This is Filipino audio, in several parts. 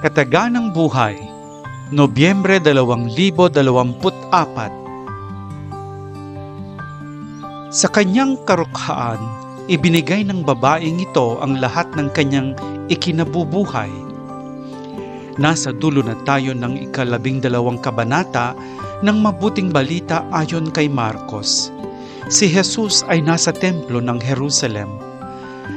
Kataganang Buhay, Nobyembre 2024 Sa kanyang karukhaan, ibinigay ng babaeng ito ang lahat ng kanyang ikinabubuhay. Nasa dulo na tayo ng ikalabing dalawang kabanata ng mabuting balita ayon kay Marcos. Si Jesus ay nasa templo ng Jerusalem.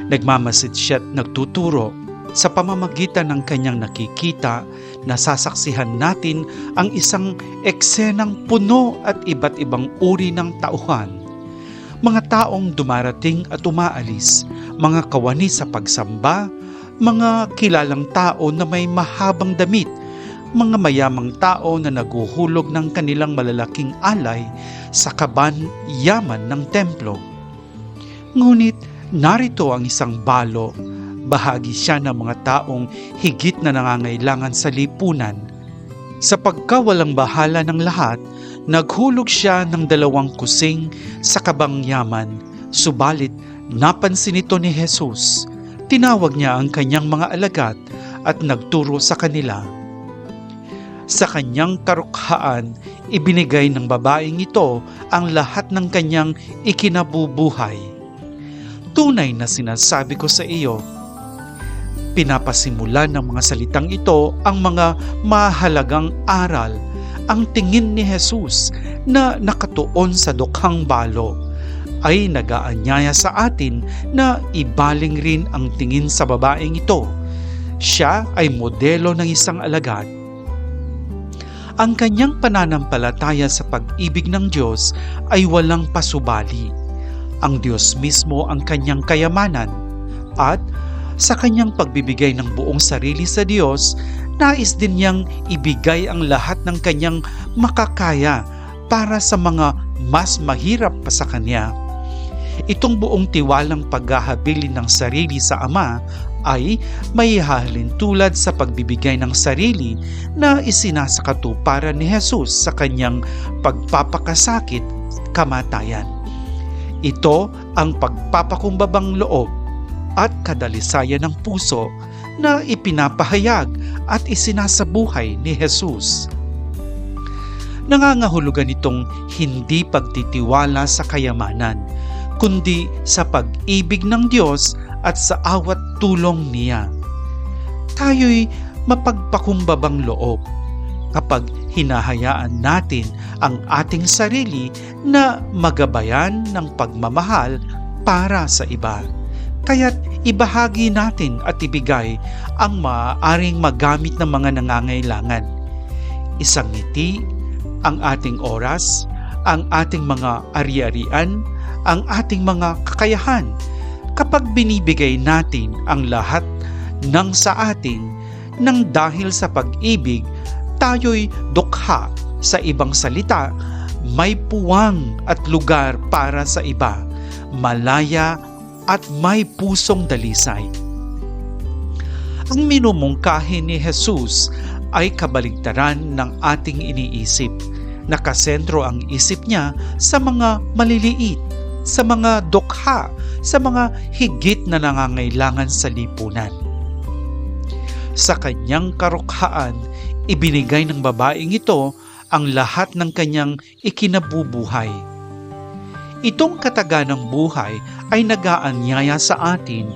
Nagmamasid siya at nagtuturo sa pamamagitan ng kanyang nakikita nasasaksihan natin ang isang eksenang puno at iba't ibang uri ng tauhan. Mga taong dumarating at umaalis, mga kawani sa pagsamba, mga kilalang tao na may mahabang damit, mga mayamang tao na naguhulog ng kanilang malalaking alay sa kaban yaman ng templo. Ngunit narito ang isang balo bahagi siya ng mga taong higit na nangangailangan sa lipunan. Sa pagkawalang bahala ng lahat, naghulog siya ng dalawang kusing sa kabang yaman, subalit napansin ito ni Jesus. Tinawag niya ang kanyang mga alagad at nagturo sa kanila. Sa kanyang karukhaan, ibinigay ng babaeng ito ang lahat ng kanyang ikinabubuhay. Tunay na sinasabi ko sa iyo, Pinapasimulan ng mga salitang ito ang mga mahalagang aral, ang tingin ni Jesus na nakatuon sa dukhang balo ay nagaanyaya sa atin na ibaling rin ang tingin sa babaeng ito. Siya ay modelo ng isang alagad. Ang kanyang pananampalataya sa pag-ibig ng Diyos ay walang pasubali. Ang Diyos mismo ang kanyang kayamanan at sa kanyang pagbibigay ng buong sarili sa Diyos, nais din niyang ibigay ang lahat ng kanyang makakaya para sa mga mas mahirap pa sa kanya. Itong buong tiwalang paghahabilin ng sarili sa Ama ay may tulad sa pagbibigay ng sarili na isinasakatuparan ni Jesus sa kanyang pagpapakasakit kamatayan. Ito ang pagpapakumbabang loob at kadalisayan ng puso na ipinapahayag at isinasabuhay ni Jesus. Nangangahulugan itong hindi pagtitiwala sa kayamanan, kundi sa pag-ibig ng Diyos at sa awat tulong niya. Tayo'y mapagpakumbabang loob kapag hinahayaan natin ang ating sarili na magabayan ng pagmamahal para sa iba. Kaya't ibahagi natin at ibigay ang maaaring magamit ng mga nangangailangan. Isang ngiti, ang ating oras, ang ating mga ari-arian, ang ating mga kakayahan. Kapag binibigay natin ang lahat ng sa atin nang dahil sa pag-ibig, tayo'y dukha sa ibang salita, may puwang at lugar para sa iba, malaya at may pusong dalisay. Ang minumungkahi ni Jesus ay kabaligtaran ng ating iniisip. Nakasentro ang isip niya sa mga maliliit, sa mga dukha, sa mga higit na nangangailangan sa lipunan. Sa kanyang karukhaan, ibinigay ng babaeng ito ang lahat ng kanyang ikinabubuhay Itong kataganang buhay ay nagaanyaya sa atin,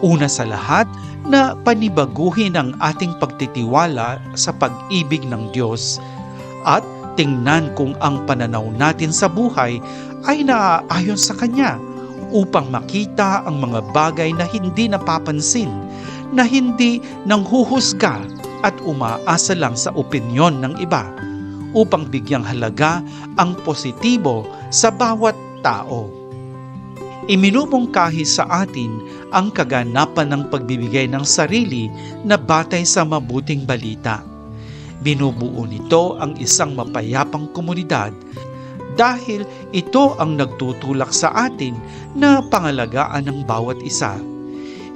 una sa lahat na panibaguhin ang ating pagtitiwala sa pag-ibig ng Diyos. At tingnan kung ang pananaw natin sa buhay ay naaayon sa Kanya upang makita ang mga bagay na hindi napapansin, na hindi nanghuhusga at umaasa lang sa opinyon ng iba upang bigyang halaga ang positibo sa bawat tao. Iminumungkahi sa atin ang kaganapan ng pagbibigay ng sarili na batay sa mabuting balita. Binubuo nito ang isang mapayapang komunidad dahil ito ang nagtutulak sa atin na pangalagaan ng bawat isa.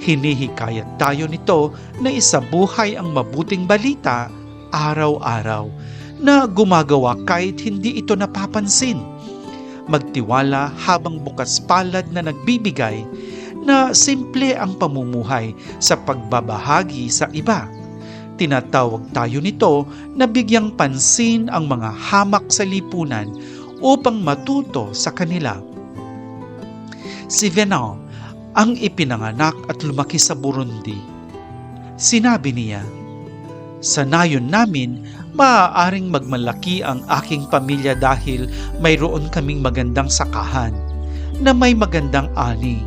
Hinihikayat tayo nito na isabuhay ang mabuting balita araw-araw na gumagawa kahit hindi ito napapansin magtiwala habang bukas palad na nagbibigay na simple ang pamumuhay sa pagbabahagi sa iba. tinatawag tayo nito na bigyang pansin ang mga hamak sa lipunan upang matuto sa kanila. Si Venant ang ipinanganak at lumaki sa Burundi. Sinabi niya, Sa nayon namin, maaaring magmalaki ang aking pamilya dahil mayroon kaming magandang sakahan na may magandang ani.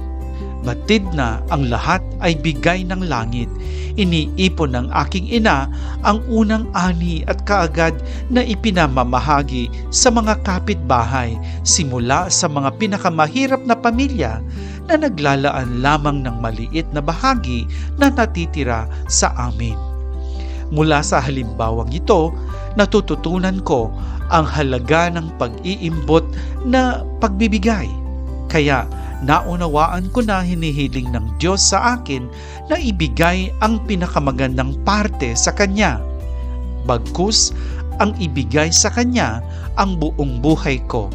Batid na ang lahat ay bigay ng langit. Iniipon ng aking ina ang unang ani at kaagad na ipinamamahagi sa mga kapitbahay simula sa mga pinakamahirap na pamilya na naglalaan lamang ng maliit na bahagi na natitira sa amin. Mula sa halimbawang ito, natututunan ko ang halaga ng pag-iimbot na pagbibigay. Kaya naunawaan ko na hinihiling ng Diyos sa akin na ibigay ang pinakamagandang parte sa Kanya. Bagkus, ang ibigay sa Kanya ang buong buhay ko